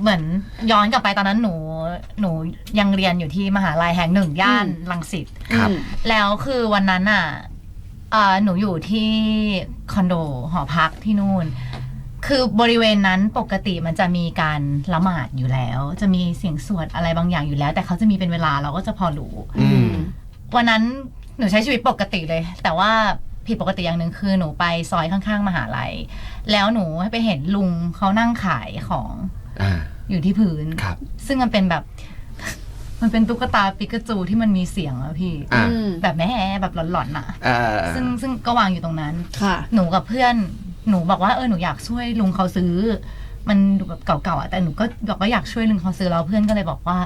เหมือนย้อนกลับไปตอนนั้นหนูหนูยังเรียนอยู่ที่มหาลัยแห่งหนึ่งย่านอืมรังสิตครับอืมแล้วคือวันนั้นอะเอ่อหนูอยู่ที่คอนโดหอพักที่นู่น คือบริเวณนั้นปกติมันจะมีการละหมาดอยู่แล้ว จะมีเสียงสวดอะไรบางอย่างอยู่แล้ว แต่เขาจะมีเป็นเวลาเราก็จะพอรู้อืมวันนั้นหนูใช้ชีวิตปกติเลย แต่ว่าผิดปกติอย่างหนึ่งคือหนูไปซอยข้างๆมหาลัย แล้วหนูไปเห็นลุงเขานั่งขายของ อ่า อยู่ที่พื้น ครับ ซึ่งมันเป็นแบบ มันเป็นตุ๊กตาปิกาจูที่มันมีเสียงอะพี่ อ่า อืมแบบแม่แบบหลอนๆอะอ่าซึ่งซึ่งก็วางอยู่ตรงนั้น ค่ะ หนูกับเพื่อนหนูบอกว่าเออหนูอยากช่วยลุงเขาซื้อ มันดูแบบเก่าๆอะแต่หนูก็บอกว่าอยากช่วยลุงเขาซื้อแล้วเพื่อนก็เลยบอกว่า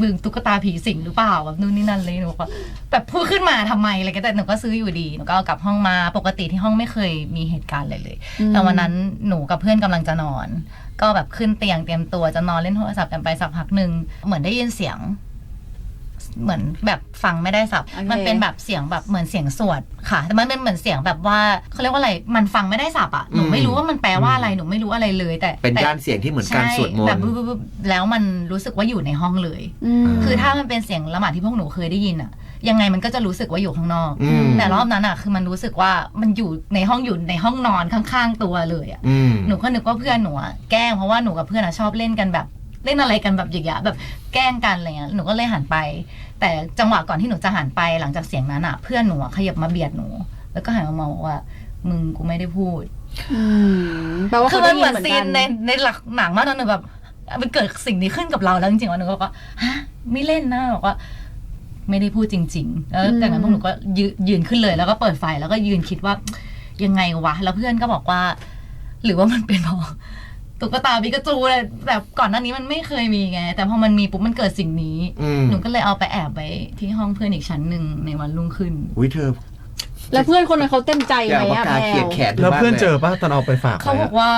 มึงตุ๊กตาผีสิงหรือเปล่าแบบนู่นนี่นั่นเลยหนูก็แบบพูดขึ้นมาทำไมอะไรก็แต่หนูก็ซื้ออยู่ดีหนูก็เอากลับห้องมาปกติที่ห้องไม่เคยมีเหตุการณ์เลยเลยอืมแต่วันนั้นหนูกับเพื่อนกำลังจะนอน ก็แบบขึ้นเตียงเตรียมตัวจะนอนเล่นโทรศัพท์กันไปสักพักหนึ่งเหมือนได้ยินเสียง เหมือนแบบฟังไม่ได้สับ โอเค มันเป็นแบบเสียงแบบเหมือนเสียงสวดค่ะ แต่มันเป็นเหมือนเสียงแบบว่าเขาเรียกว่าอะไร มันฟังไม่ได้สับอะ หนูไม่รู้ว่ามันแปลว่าอะไร หนูไม่รู้อะไรเลย แต่เป็นแต่ด้านเสียงที่เหมือนการสวดมนแบบต์ บึ๊บบึ๊บบึ๊บแล้วมันรู้สึกว่าอยู่ในห้องเลยอืมคือถ้ามันเป็นเสียงละหมาดที่พวกหนูเคยได้ยินอะ ยังไงมันก็จะรู้สึกว่าอยู่ข้างนอก อืม แต่รอบนั้นอะ คือมันรู้สึกว่ามันอยู่ในห้องอยู่ในห้องนอนข้างๆตัวเลยอะ อืม หนูก็นึกว่าเพื่อนหนูอะแกล้งเพราะว่าหนูกับเพื่อนอะชอบเล่นกันแบบ เล่นอะไรกันแบบอย่างเงี้ยแบบแกล้งกันอะไรเงี้ยหนูก็เลยหันไป แต่จังหวะก่อนที่หนูจะหันไปหลังจากเสียงนั้นอะเพื่อนหนูอะขยับมาเบียดหนู แล้วก็หันมามองบอกว่า มึงกูไม่ได้พูดอืมแปลว่าคืเขาอมัได้นยิเหมืนอนเหมือนซีกันนในในหลักหนังมากตอนหนูแบบมันเกิดสิ่งนี้ขึ้นกับเราแล้วจริงๆว่าหนูก็บอกว่าฮะไม่เล่นนะบอกว่า ไม่ได้พูดจริง ๆ แล้วจากนั้นพวกหนูก็ยืนยืนขึ้นเลย แล้วก็เปิดไฟแล้วก็ยืนคิดว่ายังไงวะ แล้วเพื่อนก็บอกว่า หรือว่ามันเป็นเพราะ ตุ๊กตาปิกาจูเลยแบบก่อนหน้านี้มันไม่เคยมีไง แต่พอมันมีปุ๊บมันเกิดสิ่งนี้ อืม หนูก็เลยเอาไปแอบไว้ที่ห้องเพื่อนอีกชั้นหนึ่งในวันรุ่งขึ้น อุ้ยเธอแล้วเพื่อนคนนั้นเขาเต็มใจอยาไหมกปากอะกาแพลเขียนวแขนแล้วเพื่อนมากเจอป่ะตอนเอาไปฝากเขาไว้บอะ อกว่า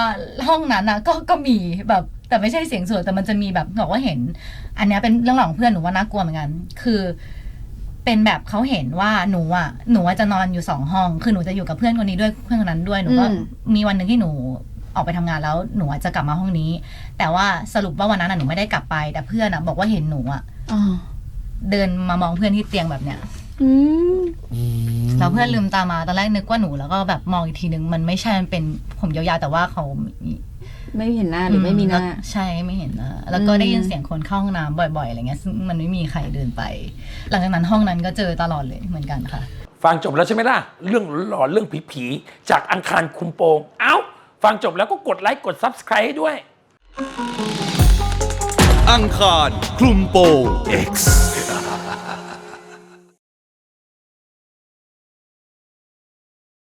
ห้องนั้นนะก็ก็มีแบบแต่ไม่ใช่เสียงสวดแต่มันจะมีแบบบอกว่าเห็น อันเนี้ยเป็นเรื่องหลังเพื่อนหนูว่าน่ากลัวเหมือนกัน คือ เป็นแบบเขาเห็นว่าหนูอะหนูอะจะนอนอยู่สองห้อง คือหนูจะอยู่กับเพื่อนคนนี้ด้วยเพื่อนคนนั้นด้วยหนูก็อืม มีวันหนึ่งที่หนู ออกไปทำงานแล้วหนูอะจะกลับมาห้องนี้ แต่ว่าสรุปว่าวันนั้นอะหนูไม่ได้กลับไป แต่เพื่อนอะบอกว่าเห็นหนูอะอ๋อเดินมามองเพื่อนที่เตียงแบบเนี้ยอืมอืมแล้วเพื่อนลืมตามาตอนแรกนึกว่าหนูแล้วก็แบบมองอีกทีนึงมันไม่ใช่มันเป็นผมยาวๆแต่ว่าเขาไม่เห็นหน้าหรือไม่มีหน้าแล้วใช่ไม่เห็นหนะแล้วก็อืมได้ยินเสียงคนเข้าห้องน้ำบ่อยๆอะไรเงี้ยซึ่งมันไม่มีใครเดินไป หลังจากนั้นห้องนั้นก็เจอตลอดเลยเหมือนกันค่ะ ฟังจบแล้วใช่ไหมล่ะ เรื่องหลอนๆเรื่องผีๆจากอังคารคุมโปงเอ้า ฟังจบแล้วก็กดไลค์กด Subscribe ให้ด้วย อังคารคลุมโปง X